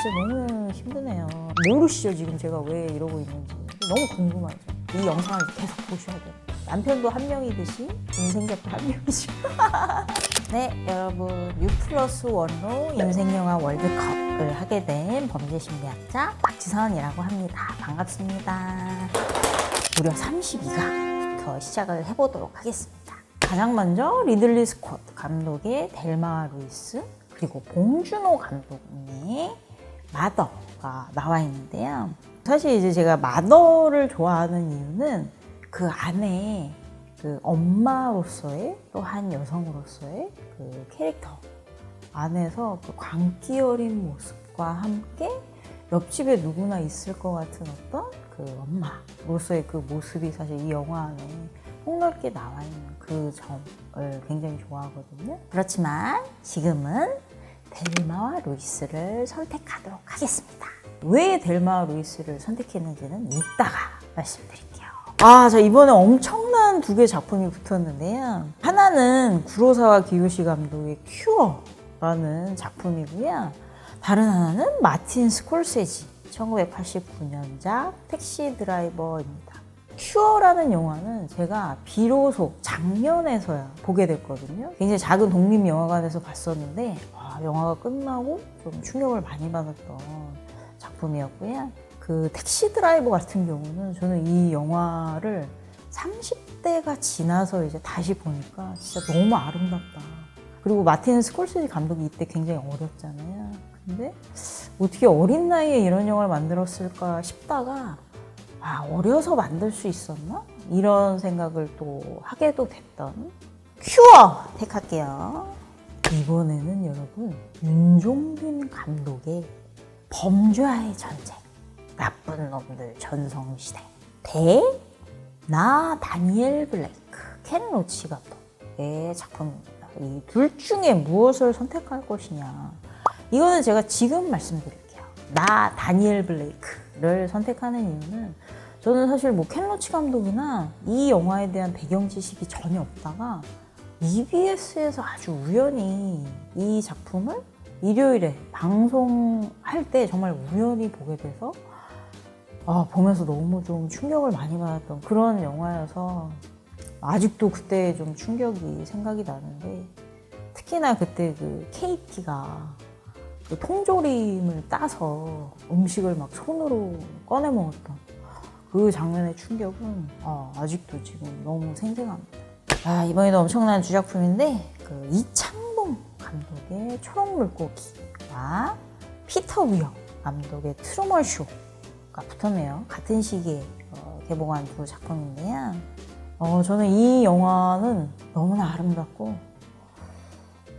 진짜 너무 힘드네요. 모르시죠 지금 제가 왜 이러고 있는지 너무 궁금하죠. 이 영상을 계속 보셔야 돼요. 남편도 한 명이듯이 인생작도 한 명이죠. 네, 여러분 U 플러스 원로 인생 영화 월드컵을 하게 된 범죄 심리학자 박지선이라고 합니다. 반갑습니다. 무려 32강부터 시작을 해보도록 하겠습니다. 가장 먼저 리들리 스콧 감독의 델마 루이스 그리고 봉준호 감독의 마더가 나와 있는데요. 사실 이제 제가 마더를 좋아하는 이유는 그 안에 그 엄마로서의 또 한 여성으로서의 그 캐릭터 안에서 그 광기 어린 모습과 함께 옆집에 누구나 있을 것 같은 어떤 그 엄마로서의 그 모습이 사실 이 영화 안에 폭넓게 나와 있는 그 점을 굉장히 좋아하거든요. 그렇지만 지금은 델마와 루이스를 선택하도록 하겠습니다. 왜 델마와 루이스를 선택했는지는 이따가 말씀드릴게요. 아, 자, 이번에 엄청난 두 개의 작품이 붙었는데요. 하나는 구로사와 기요시 감독의 큐어라는 작품이고요. 다른 하나는 마틴 스콜세지 1989년작 택시 드라이버입니다. 큐어라는 영화는 제가 비로소 작년에서야 보게 됐거든요. 굉장히 작은 독립영화관에서 봤었는데 아, 영화가 끝나고 좀 충격을 많이 받았던 작품이었고요. 그 택시 드라이버 같은 경우는 저는 이 영화를 30대가 지나서 이제 다시 보니까 진짜 너무 아름답다. 그리고 마틴 스콜세지 감독이 이때 굉장히 어렸잖아요. 근데 어떻게 어린 나이에 이런 영화를 만들었을까 싶다가 아, 어려서 만들 수 있었나? 이런 생각을 또 하게도 됐던 큐어 택할게요. 이번에는 여러분 윤종빈 감독의 범죄와의 전쟁, 나쁜 놈들 전성시대 대 나 다니엘 블레이크, 켄 로치 감독의 작품입니다. 이 둘 중에 무엇을 선택할 것이냐? 이거는 제가 지금 말씀드릴게요. 나 다니엘 블레이크를 선택하는 이유는 저는 사실 뭐 켄 로치 감독이나 이 영화에 대한 배경 지식이 전혀 없다가 EBS에서 아주 우연히 이 작품을 일요일에 방송할 때 정말 우연히 보게 돼서 아, 보면서 너무 좀 충격을 많이 받았던 그런 영화여서 아직도 그때 좀 충격이 생각이 나는데 특히나 그때 그 KT가 그 통조림을 따서 음식을 막 손으로 꺼내 먹었던 그 장면의 충격은 아, 아직도 지금 너무 생생합니다. 아, 이번에도 엄청난 주작품인데 그 이창동 감독의 초록물고기와 피터 위어 감독의 트루먼 쇼가 붙었네요. 같은 시기에 어, 개봉한 두 작품인데요. 어, 저는 이 영화는 너무나 아름답고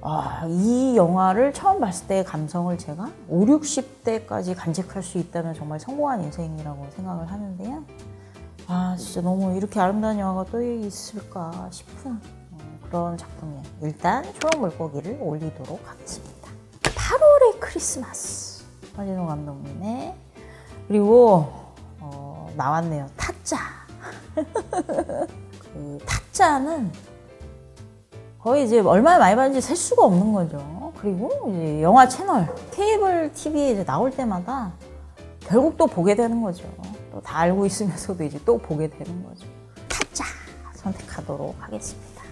아, 이 영화를 처음 봤을 때의 감성을 제가 5, 60대까지 간직할 수 있다면 정말 성공한 인생이라고 생각을 하는데요. 아, 진짜 너무 이렇게 아름다운 영화가 또 있을까 싶은 어, 그런 작품이에요. 일단 초록 물고기를 올리도록 하겠습니다. 8월의 크리스마스. 허진호 감독님의 그리고 어, 나왔네요. 타짜. 그 타짜는 거의 이제 얼마나 많이 봤는지 셀 수가 없는 거죠. 그리고 이제 영화 채널, 케이블 TV에 이제 나올 때마다 결국 또 보게 되는 거죠. 또 다 알고 있으면서도 이제 또 보게 되는 거죠. 타짜 선택하도록 하겠습니다.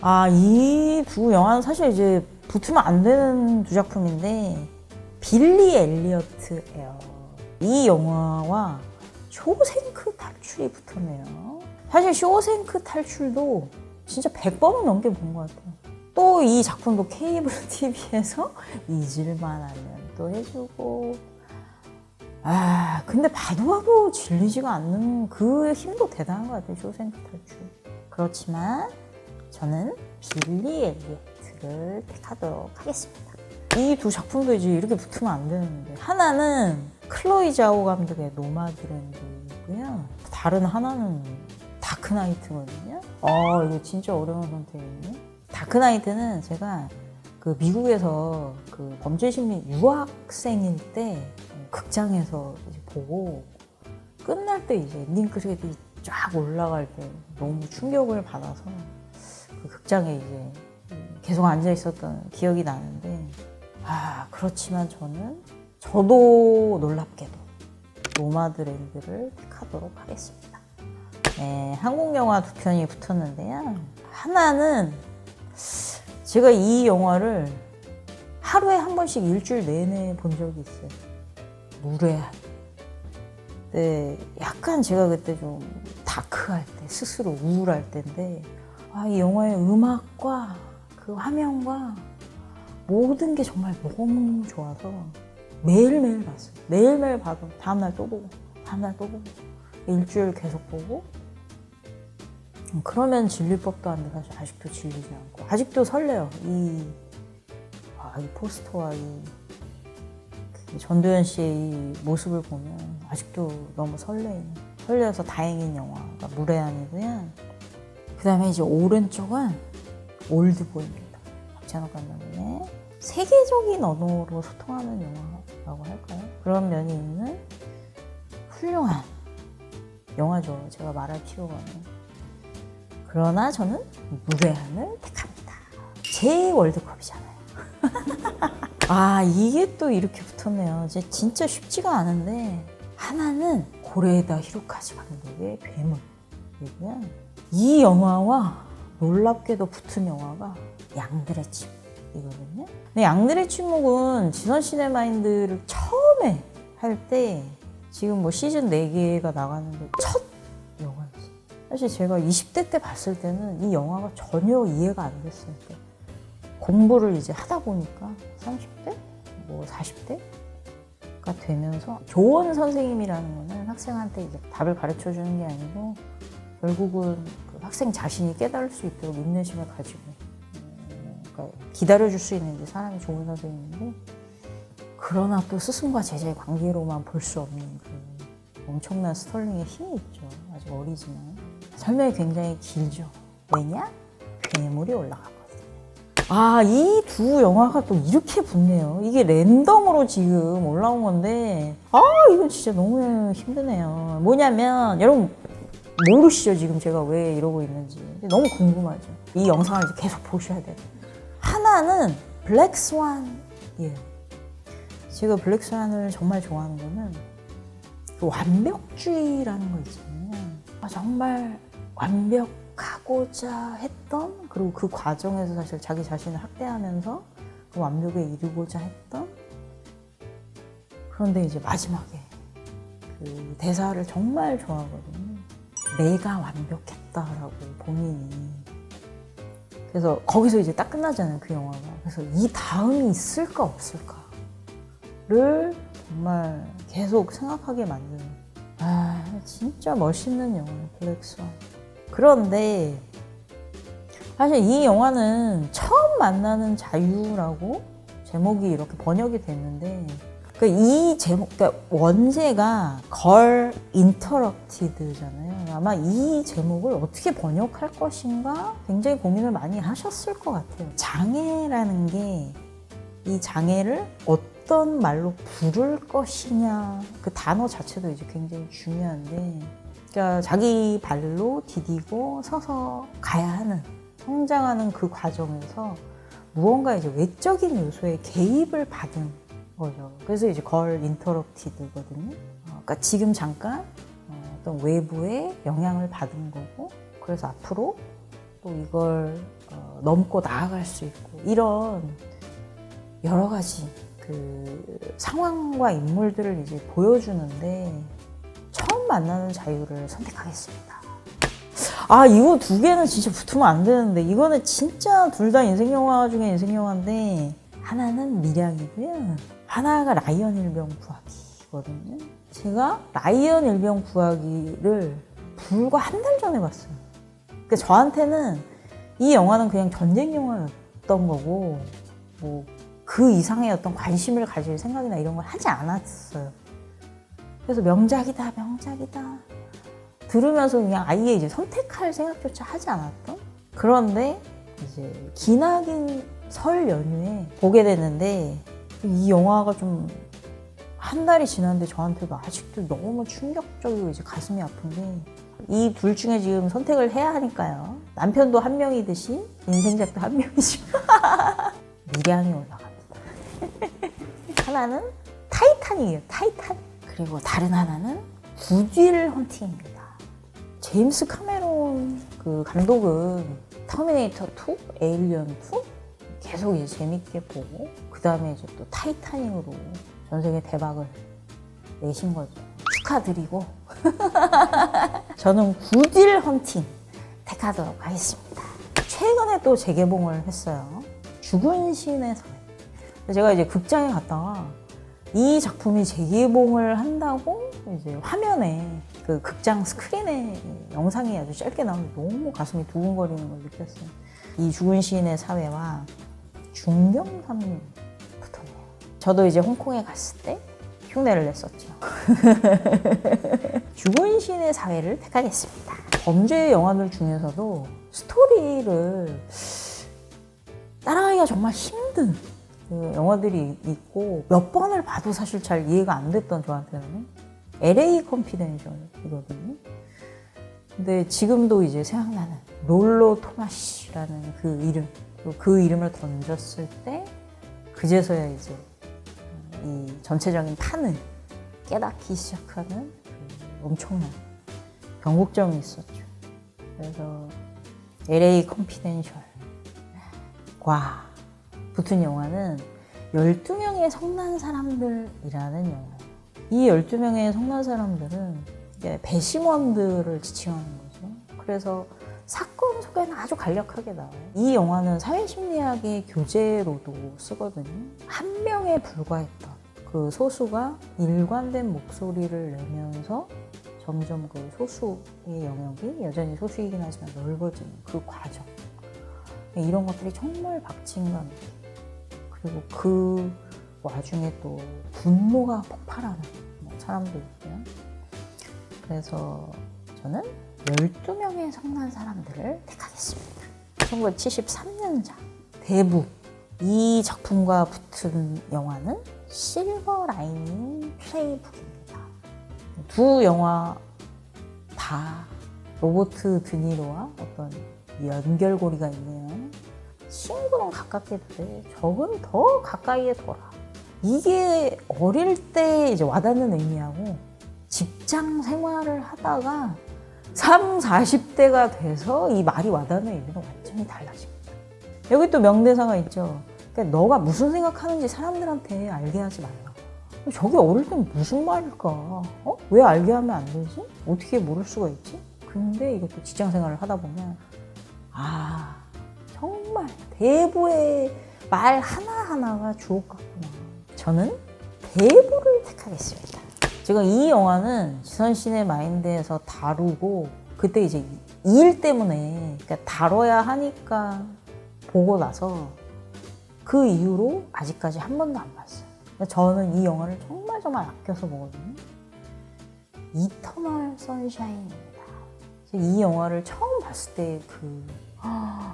아, 이 두 영화는 사실 이제 붙으면 안 되는 두 작품인데 빌리 엘리어트예요. 이 영화와 쇼생크 탈출이 붙었네요. 사실 쇼생크 탈출도 진짜 100번은 넘게 본 것 같아요. 또 이 작품도 케이블 TV에서 잊을만 하면 또 해주고. 아, 근데 봐도 봐도 질리지가 않는 그 힘도 대단한 것 같아요. 쇼생크 탈출. 그렇지만 저는 빌리 엘리어트를 택하도록 하겠습니다. 이 두 작품도 이제 이렇게 붙으면 안 되는데. 하나는 클로이 자오 감독의 노마드랜드고요. 다른 하나는 다크나이트거든요. 어, 이거 진짜 어려운 선택이네. 다크나이트는 제가 그 미국에서 그 범죄심리 유학생일 때 극장에서 이제 보고 끝날 때 이제 엔딩 크레딧이 쫙 올라갈 때 너무 충격을 받아서 그 극장에 이제 계속 앉아 있었던 기억이 나는데 아 그렇지만 저는 저도 놀랍게도 노마드랜드를 택하도록 하겠습니다. 네, 한국 영화 두 편이 붙었는데요. 하나는 제가 이 영화를 하루에 한 번씩 일주일 내내 본 적이 있어요. 무례한. 네, 약간 제가 그때 좀 다크할 때, 스스로 우울할 때인데, 아, 이 영화의 음악과 그 화면과 모든 게 정말 너무 좋아서 매일매일 봤어요. 매일매일 봐도 다음날 또 보고, 다음날 또 보고, 일주일 계속 보고, 음, 그러면 질릴 법도 한데 사실 아직도 질리지 않고, 아직도 설레요. 이, 아, 이 포스터와 이, 그 전도연 씨의 이 모습을 보면 아직도 너무 설레요. 설레어서 다행인 영화가 무례한이고요. 그 다음에 이제 오른쪽은 올드보이입니다. 박찬욱 감독의 세계적인 언어로 소통하는 영화라고 할까요? 그런 면이 있는 훌륭한 영화죠. 제가 말할 필요가 없는. 그러나 저는 무례한을 택합니다. 제 월드컵이잖아요. 아, 이게 또 이렇게 붙었네요. 이제 진짜 쉽지가 않은데, 하나는 고레에다 히로카즈 감독의 괴물이고요. 이 영화와 놀랍게도 붙은 영화가 양들의 침이거든요. 근데 양들의 침묵은 진원 시네마인드를 처음에 할 때, 지금 뭐 시즌 4개가 나갔는데, 첫 영화였어요. 사실 제가 20대 때 봤을 때는 이 영화가 전혀 이해가 안 됐어요. 공부를 이제 하다 보니까 30대? 뭐 40대가 되면서 조원 선생님이라는 거는 학생한테 이제 답을 가르쳐 주는 게 아니고 결국은 그 학생 자신이 깨달을 수 있도록 인내심을 가지고 음, 그러니까 기다려 줄 수 있는 이제 사람이 좋은 선생님인데 그러나 또 스승과 제자의 관계로만 볼 수 없는 그 엄청난 스털링의 힘이 있죠. 아직 어리지만 설명이 굉장히 길죠. 왜냐? 괴물이 올라가고. 아, 이 두 영화가 또 이렇게 붙네요. 이게 랜덤으로 지금 올라온 건데, 아, 이건 진짜 너무 힘드네요. 뭐냐면, 여러분, 모르시죠? 지금 제가 왜 이러고 있는지. 너무 궁금하죠? 이 영상을 이제 계속 보셔야 돼요. 하나는 블랙스완이에요. 제가 블랙스완을 정말 좋아하는 거는 그 완벽주의라는 거 있잖아요. 아, 정말 완벽 가고자 했던 그리고 그 과정에서 사실 자기 자신을 학대하면서 그 완벽에 이르고자 했던 그런데 이제 마지막에 그 대사를 정말 좋아하거든요. 내가 완벽했다라고 본인이. 그래서 거기서 이제 딱 끝나잖아요 그 영화가. 그래서 이 다음이 있을까 없을까를 정말 계속 생각하게 만드는. 아 진짜 멋있는 영화예요 블랙스완 그런데 사실 이 영화는 처음 만나는 자유라고 제목이 이렇게 번역이 됐는데 그이 제목, 그러니까 원제가 걸 인터럽티드잖아요. 아마 이 제목을 어떻게 번역할 것인가 굉장히 고민을 많이 하셨을 것 같아요. 장애라는 게 이 장애를 어떤 말로 부를 것이냐 그 단어 자체도 이제 굉장히 중요한데 자기 발로 디디고 서서 가야 하는 성장하는 그 과정에서 무언가 이제 외적인 요소에 개입을 받은 거죠. 그래서 이제 걸 인터럽티드거든요. 어, 그러니까 지금 잠깐 어, 어떤 외부의 영향을 받은 거고, 그래서 앞으로 또 이걸 어, 넘고 나아갈 수 있고 이런 여러 가지 그 상황과 인물들을 이제 보여주는데 처음 만나는 자유를 선택하겠습니다. 아 이거 두 개는 진짜 붙으면 안 되는데 이거는 진짜 둘 다 인생 영화 중에 인생 영화인데 하나는 밀양이고요. 하나가 라이언 일병 구하기거든요. 제가 라이언 일병 구하기를 불과 한 달 전에 봤어요. 그러니까 저한테는 이 영화는 그냥 전쟁 영화였던 거고 뭐 그 이상의 어떤 관심을 가질 생각이나 이런 걸 하지 않았어요. 그래서 명작이다, 명작이다. 들으면서 그냥 아예 이제 선택할 생각조차 하지 않았던? 그런데 이제 기나긴 설 연휴에 보게 됐는데 이 영화가 좀 한 달이 지났는데 저한테도 아직도 너무 충격적이고 이제 가슴이 아픈 게 이 둘 중에 지금 선택을 해야 하니까요. 남편도 한 명이듯이 인생작도 한 명이지. 미량이 올라갑니다. 하나는 타이탄이에요. 타이탄. 그리고 다른 하나는 구딜 헌팅입니다. 제임스 카메론 그 감독은 터미네이터 2, 에일리언 2 계속 이제 재밌게 보고 그 다음에 이제 또 타이타닉으로 전 세계 대박을 내신 거죠. 축하드리고 저는 구딜 헌팅 택하도록 하겠습니다. 최근에 또 재개봉을 했어요. 죽은 신의 사회. 제가 이제 극장에 갔다가 이 작품이 재개봉을 한다고 이제 화면에 그 극장 스크린에 영상이 아주 짧게 나오는데 너무 가슴이 두근거리는 걸 느꼈어요. 이 죽은 시인의 사회와 붙었네요. 저도 이제 홍콩에 갔을 때 흉내를 냈었죠. 죽은 시인의 사회를 택하겠습니다. 범죄 영화들 중에서도 스토리를 따라가기가 정말 힘든 그 영화들이 있고 몇 번을 봐도 사실 잘 이해가 안 됐던 저한테는 LA 컨피덴셜이거든요. 근데 지금도 이제 생각나는 롤로 토마시라는 그 이름 그 이름을 던졌을 때 그제서야 이제 이 전체적인 판을 깨닫기 시작하는 그 엄청난 변곡점이 있었죠. 그래서 LA 컨피덴셜과 붙은 영화는 12명의 성난 사람들이라는 영화예요. 이 12명의 성난 사람들은 배심원들을 지칭하는 거죠. 그래서 사건 소개는 아주 간략하게 나와요. 이 영화는 사회심리학의 교재로도 쓰거든요. 한 명에 불과했던 그 소수가 일관된 목소리를 내면서 점점 그 소수의 영역이 여전히 소수이긴 하지만 넓어지는 그 과정. 이런 것들이 정말 박진감 있게 그리고 그 와중에 또 분노가 폭발하는 사람도 있고요. 그래서 저는 12명의 성난 사람들을 택하겠습니다. 1973년작 대부 이 작품과 붙은 영화는 실버 라이닝 플레이북입니다. 두 영화 다 로버트 드니로와 어떤 연결고리가 있네요. 친구는 가깝게 돼. 적은 더 가까이에 둬라. 이게 어릴 때 이제 와닿는 의미하고 직장 생활을 하다가 3, 40대가 돼서 이 말이 와닿는 의미는 완전히 달라집니다. 여기 또 명대사가 있죠. 그러니까 너가 무슨 생각하는지 사람들한테 알게 하지 말라. 저게 어릴 땐 무슨 말일까? 어? 왜 알게 하면 안 되지? 어떻게 모를 수가 있지? 근데 이것도 직장 생활을 하다 보면 아 정말 대부의 말 하나하나가 주옥 같구나. 저는 대부를 택하겠습니다. 제가 이 영화는 지선신의 마인드에서 다루고 그때 이제 이일 때문에 그러니까 다뤄야 하니까 보고 나서 그 이후로 아직까지 한 번도 안 봤어요. 근데 저는 이 영화를 정말 정말 아껴서 보거든요. 이터널 선샤인입니다. 이 영화를 처음 봤을 때그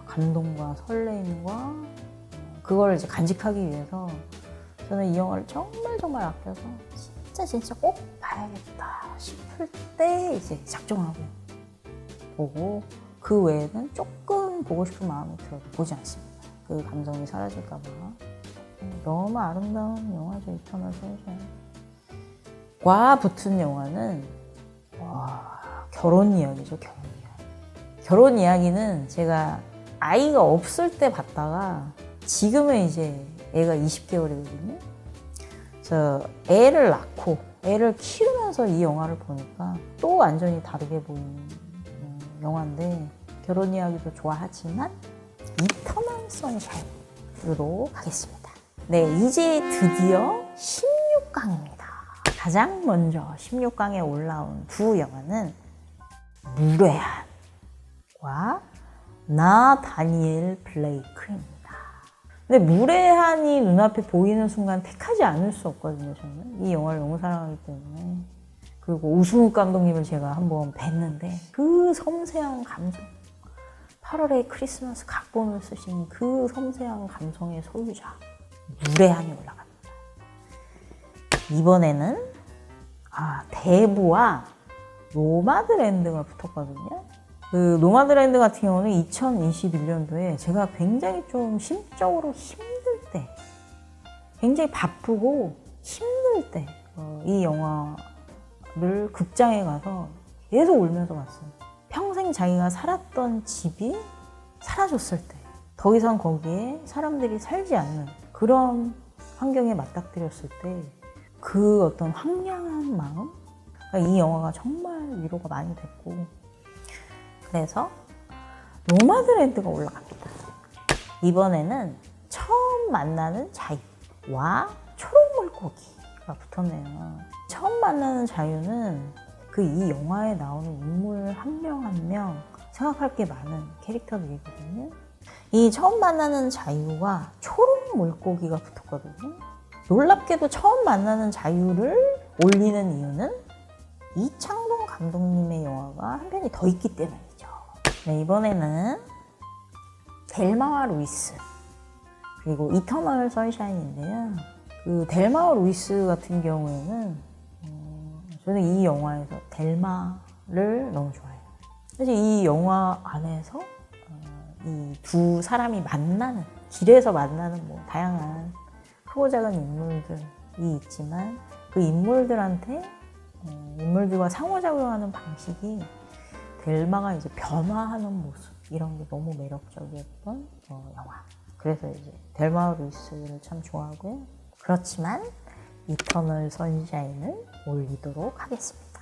감동과 설레임과 그걸 이제 간직하기 위해서 저는 이 영화를 정말 정말 아껴서 진짜 진짜 꼭 봐야겠다 싶을 때 이제 작정하고 보고 그 외에는 조금 보고 싶은 마음이 들어도 보지 않습니다. 그 감정이 사라질까봐 너무 아름다운 영화죠 이터널 선샤인. 과 붙은 영화는 와 결혼 이야기죠 결혼 이야기. 결혼 이야기는 제가 아이가 없을 때 봤다가 지금은 이제 애가 20개월이거든요. 저 애를 낳고 애를 키우면서 이 영화를 보니까 또 완전히 다르게 보이는 음, 영화인데 결혼 이야기도 좋아하지만 이터널 선샤인으로 가겠습니다. 네, 이제 드디어 16강입니다. 가장 먼저 16강에 올라온 두 영화는 무례한 과나 다니엘 블레이크입니다. 근데 무례한이 눈앞에 보이는 순간 택하지 않을 수 없거든요, 저는. 이 영화를 너무 사랑하기 때문에. 그리고 우승욱 감독님을 제가 한번 뵀는데 그 섬세한 감성. 8월의 크리스마스 각본을 쓰신 그 섬세한 감성의 소유자. 무례한이 올라갑니다. 이번에는 아, 대부와 노마드랜드가 붙었거든요. 그 노마드랜드 같은 경우는 2021년도에 제가 굉장히 좀 심적으로 힘들 때 굉장히 바쁘고 힘들 때 어, 이 영화를 극장에 가서 계속 울면서 봤어요. 평생 자기가 살았던 집이 사라졌을 때, 더 이상 거기에 사람들이 살지 않는 그런 환경에 맞닥뜨렸을 때, 그 어떤 황량한 마음? 그러니까 이 영화가 정말 위로가 많이 됐고, 그래서 노마드랜드가 올라갑니다. 이번에는 처음 만나는 자유와 초록 물고기가 붙었네요. 처음 만나는 자유는 그 이 영화에 나오는 인물 한 명 한 명 생각할 게 많은 캐릭터들이거든요. 이 처음 만나는 자유와 초록 물고기가 붙었거든요. 놀랍게도 처음 만나는 자유를 올리는 이유는 이창동 감독님의 영화가 한 편이 더 있기 때문이죠. 네, 이번에는 델마와 루이스 그리고 이터널 선샤인인데요. 그 델마와 루이스 같은 경우에는 어, 저는 이 영화에서 델마를 너무 좋아해요. 사실 이 영화 안에서 어, 이두 사람이 만나는 길에서 만나는 뭐 다양한 크고 작은 인물들이 있지만 그 인물들한테 어, 인물들과 상호작용하는 방식이 델마가 이제 변화하는 모습 이런 게 너무 매력적이었던 어, 영화. 그래서 이제 델마 루이스를 참 좋아하고요. 그렇지만 이터널 선샤인을 올리도록 하겠습니다.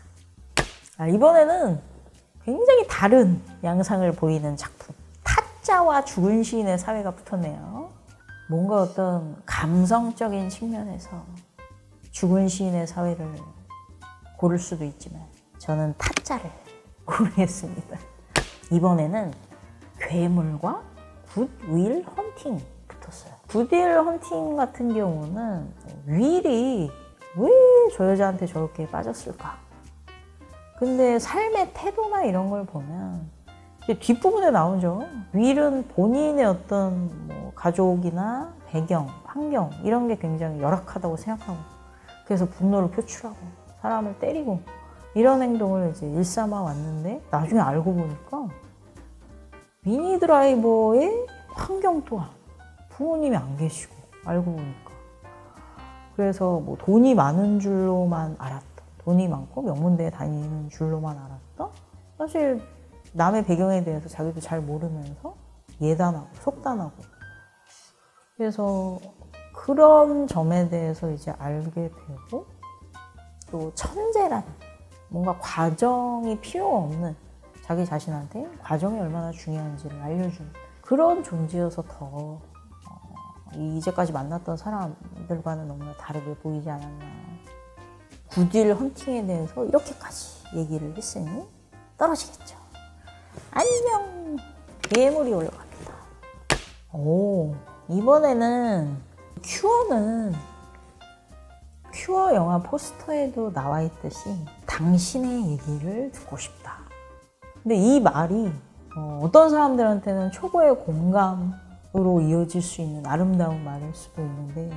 아, 이번에는 굉장히 다른 양상을 보이는 작품. 타짜와 죽은 시인의 사회가 붙었네요. 뭔가 어떤 감성적인 측면에서 죽은 시인의 사회를 고를 수도 있지만 저는 타짜를 고르겠습니다. 이번에는 괴물과 굿윌 헌팅 붙었어요. 굿윌 헌팅 같은 경우는 윌이 왜 저 여자한테 저렇게 빠졌을까? 근데 삶의 태도나 이런 걸 보면 뒷부분에 나오죠. 윌은 본인의 어떤 뭐 가족이나 배경, 환경 이런 게 굉장히 열악하다고 생각하고 그래서 분노를 표출하고 사람을 때리고 이런 행동을 이제 일삼아 왔는데 나중에 알고 보니까 미니 드라이버의 환경 또한 부모님이 안 계시고 알고 보니까. 그래서 뭐 돈이 많은 줄로만 알았다 돈이 많고 명문대에 다니는 줄로만 알았다 사실 남의 배경에 대해서 자기도 잘 모르면서 예단하고 속단하고. 그래서 그런 점에 대해서 이제 알게 되고 또 천재란 뭔가 과정이 필요 없는 자기 자신한테 과정이 얼마나 중요한지를 알려주는 그런 존재여서 더 어, 이제까지 만났던 사람들과는 너무나 다르게 보이지 않았나. 구딜 헌팅에 대해서 이렇게까지 얘기를 했으니 떨어지겠죠. 안녕! 괴물이 올라갑니다. 오, 이번에는 큐어는 큐어 영화 포스터에도 나와 있듯이 당신의 얘기를 듣고 싶다. 근데 이 말이 어, 어떤 사람들한테는 초보의 공감으로 이어질 수 있는 아름다운 말일 수도 있는데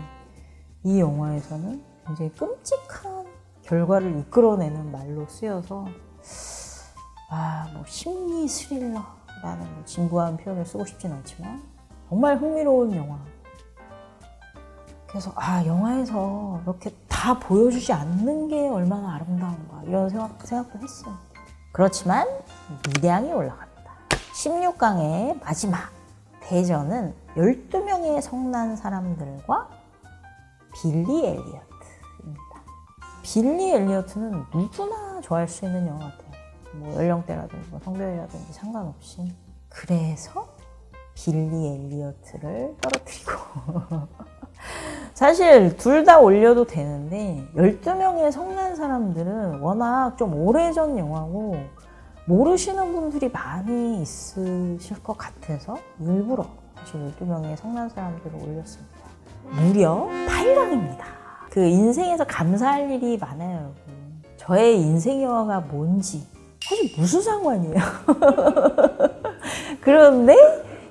이 영화에서는 굉장히 끔찍한 결과를 이끌어내는 말로 쓰여서 아, 뭐 심리 스릴러라는 뭐 진부한 표현을 쓰고 싶진 않지만 정말 흥미로운 영화. 그래서 아 영화에서 이렇게 다 보여주지 않는 게 얼마나 아름다운가 이런 생각, 생각도 했어요. 그렇지만 미량이 올라갑니다. 16강의 마지막 대전은 12명의 성난 사람들과 빌리 엘리어트입니다. 빌리 엘리어트는 누구나 좋아할 수 있는 영화 같아요. 뭐 연령대라든지 뭐 성별이라든지 상관없이. 그래서 빌리 엘리어트를 떨어뜨리고 사실 둘 다 올려도 되는데 12명의 성난 사람들은 워낙 좀 오래전 영화고 모르시는 분들이 많이 있으실 것 같아서 일부러 사실 12명의 성난 사람들을 올렸습니다. 무려 8강입니다. 그 인생에서 감사할 일이 많아요, 여러분. 저의 인생 영화가 뭔지 사실 무슨 상관이에요. 그런데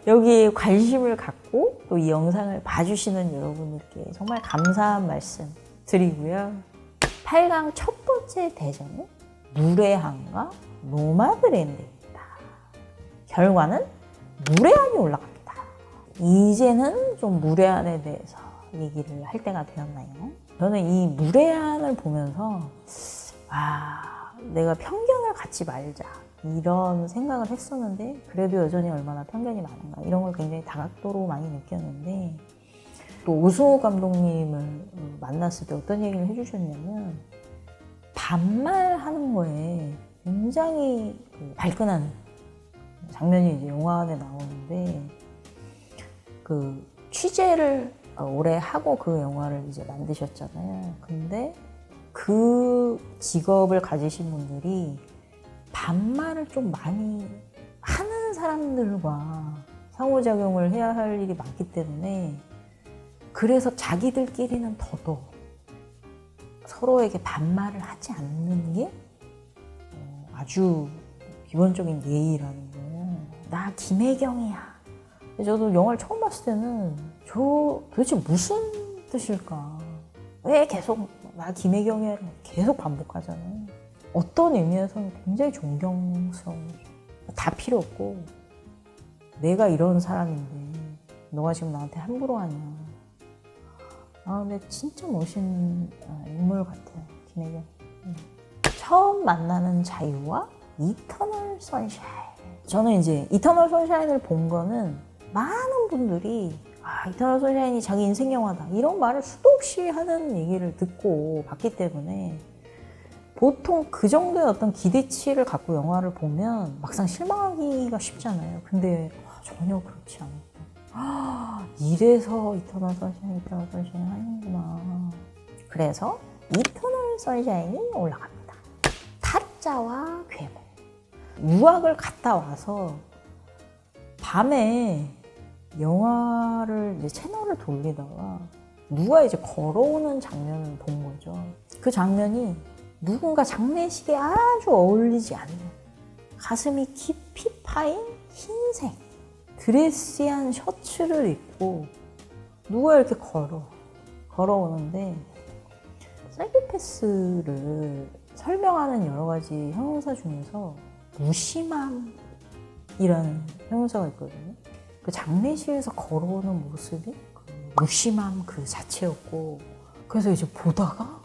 여기 관심을 갖고 또 이 영상을 봐주시는 여러분들께 정말 감사한 말씀 드리고요. 8강 첫 번째 대전은 무례한과 노마드랜드입니다. 결과는 무례한이 올라갑니다. 이제는 좀 무례한에 대해서 얘기를 할 때가 되었나요? 저는 이 무례한을 보면서 아 내가 편견을 갖지 말자 이런 생각을 했었는데 그래도 여전히 얼마나 편견이 많은가 이런 걸 굉장히 다각도로 많이 느꼈는데 또 오승호 감독님을 만났을 때 어떤 얘기를 해주셨냐면 반말하는 거에 굉장히 그 발끈한 장면이 이제 영화 안에 나오는데 그 취재를 오래 하고 그 영화를 이제 만드셨잖아요. 근데 그 직업을 가지신 분들이 반말을 좀 많이 하는 사람들과 상호작용을 해야 할 일이 많기 때문에 그래서 자기들끼리는 더더욱 서로에게 반말을 하지 않는 게 어, 아주 기본적인 예의라는 거예요. 나 김혜경이야. 저도 영화를 처음 봤을 때는 저 도대체 무슨 뜻일까? 왜 계속 나 김혜경이야 계속 반복하잖아요. 어떤 의미에서는 굉장히 존경스러운. 다 필요 없고 내가 이런 사람인데 너가 지금 나한테 함부로 하냐. 아 근데 진짜 멋있는 아, 인물 같아요. 김혜경. 음. 처음 만나는 자유와 이터널 선샤인. 저는 이제 이터널 선샤인을 본 거는 많은 분들이 아, 이터널 선샤인이 자기 인생 영화다. 이런 말을 수도 없이 하는 얘기를 듣고 봤기 때문에 보통 그 정도의 어떤 기대치를 갖고 영화를 보면 막상 실망하기가 쉽잖아요. 근데 아, 전혀 그렇지. 아, 이래서 이터널 선샤인, 이터널 선샤인 하는구나. 그래서 이터널 선샤인이 올라갑니다. 타짜와 괴물. 유학을 갔다 와서 밤에 영화를 이제 채널을 돌리다가 누가 이제 걸어오는 장면을 본 거죠. 그 장면이 누군가 장례식에 아주 어울리지 않는 가슴이 깊이 파인 흰색 드레시한 셔츠를 입고 누가 이렇게 걸어 걸어오는데 사이코패스를 설명하는 여러 가지 형용사 중에서 무심함이라는 형용사가 있거든요. 그 장례식에서 걸어오는 모습이 그 무심함 그 자체였고 그래서 이제 보다가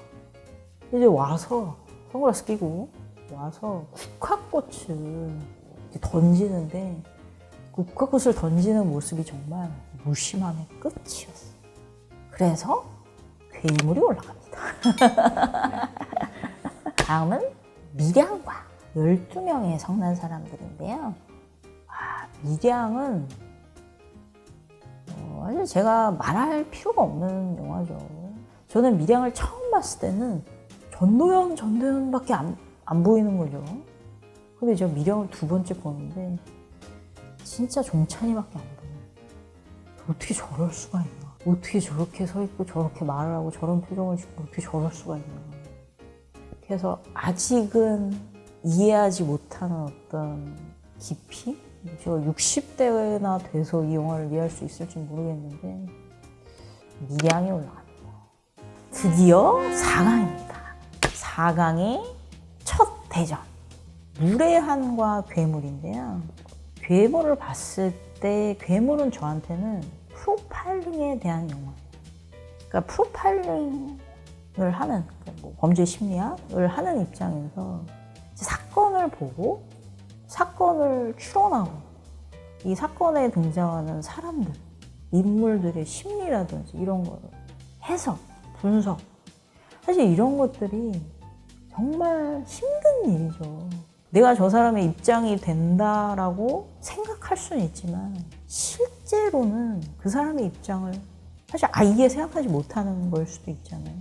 이제 와서 선글라스 끼고 와서 국화꽃을 던지는데 그 국화꽃을 던지는 모습이 정말 무심함의 끝이었어. 그래서 괴물이 올라갑니다. 다음은 밀양과 12명의 성난 사람들인데요. 아, 밀양은 어, 사실 제가 말할 필요가 없는 영화죠. 저는 밀양을 처음 봤을 때는 전도연, 전도연밖에 안, 안 보이는 거죠. 근데 제가 밀양을 두 번째 보는데 진짜 종찬이밖에 안 보여요. 어떻게 저럴 수가 있나? 어떻게 저렇게 서 있고 저렇게 말을 하고 저런 표정을 짓고 어떻게 저럴 수가 있나? 그래서 아직은 이해하지 못하는 어떤 깊이? 제가 60대나 돼서 이 영화를 이해할 수 있을지 모르겠는데 미량이 올라갑니다. 드디어 4강입니다. 4강의 첫 대전. 무례한과 괴물인데요. 괴물을 봤을 때 괴물은 저한테는 프로파일링에 대한 영화예요. 그러니까 프로파일링을 하는 그러니까 뭐 범죄 심리학을 하는 입장에서 사건을 보고 사건을 추론하고 이 사건에 등장하는 사람들, 인물들의 심리라든지 이런 거를 해석, 분석. 사실 이런 것들이 정말 힘든 일이죠. 내가 저 사람의 입장이 된다라고 생각할 수는 있지만 실제로는 그 사람의 입장을 사실 아예 생각하지 못하는 걸 수도 있잖아요.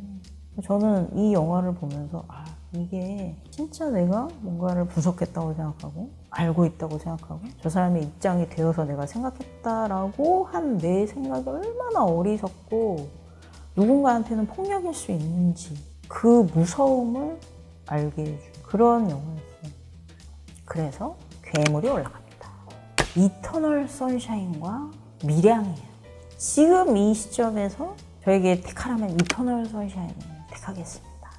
저는 이 영화를 보면서 아 이게 진짜 내가 뭔가를 분석했다고 생각하고 알고 있다고 생각하고 저 사람의 입장이 되어서 내가 생각했다라고 한 내 생각이 얼마나 어리석고 누군가한테는 폭력일 수 있는지 그 무서움을 알게 해준 그런 영화였어요. 그래서 괴물이 올라갑니다. 이터널 선샤인과 미량이에요. 지금 이 시점에서 저에게 택하라면 이터널 선샤인을 택하겠습니다.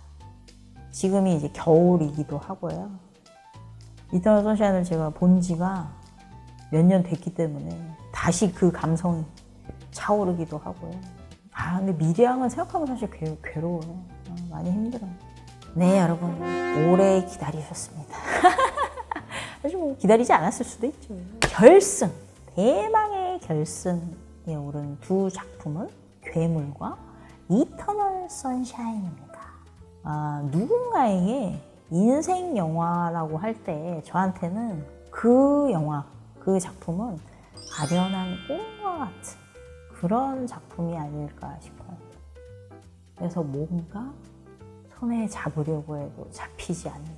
지금이 이제 겨울이기도 하고요. 이터널 선샤인을 제가 본 지가 몇 년 됐기 때문에 다시 그 감성이 차오르기도 하고요. 아, 아 근데 미래양은 생각하면 사실 괴, 괴로워요. 어, 많이 힘들어요. 네 여러분 오래 기다리셨습니다. 사실 뭐 기다리지 않았을 수도 있죠. 결승 대망의 결승에 오른 두 작품은 괴물과 이터널 선샤인입니다. 아, 누군가에게 인생 영화라고 할 때 저한테는 그 영화, 그 작품은 아련한 꿈과 같은 그런 작품이 아닐까 싶어요. 그래서 뭔가 손에 잡으려고 해도 잡히지 않는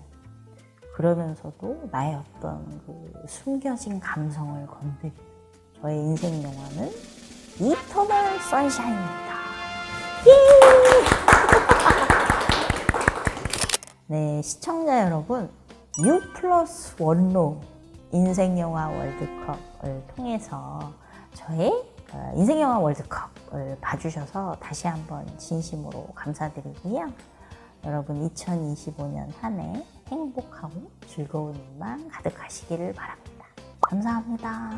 그러면서도 나의 어떤 그 숨겨진 감성을 건드리는 저의 인생 영화는 이터널 선샤인입니다. 네, 시청자 여러분, U 플러스 원로 인생영화 월드컵을 통해서 저의 어, 인생영화 월드컵을 봐주셔서 다시 한번 진심으로 감사드리고요. 여러분 2025년 한 해 행복하고 즐거운 일만 가득하시기를 바랍니다. 감사합니다.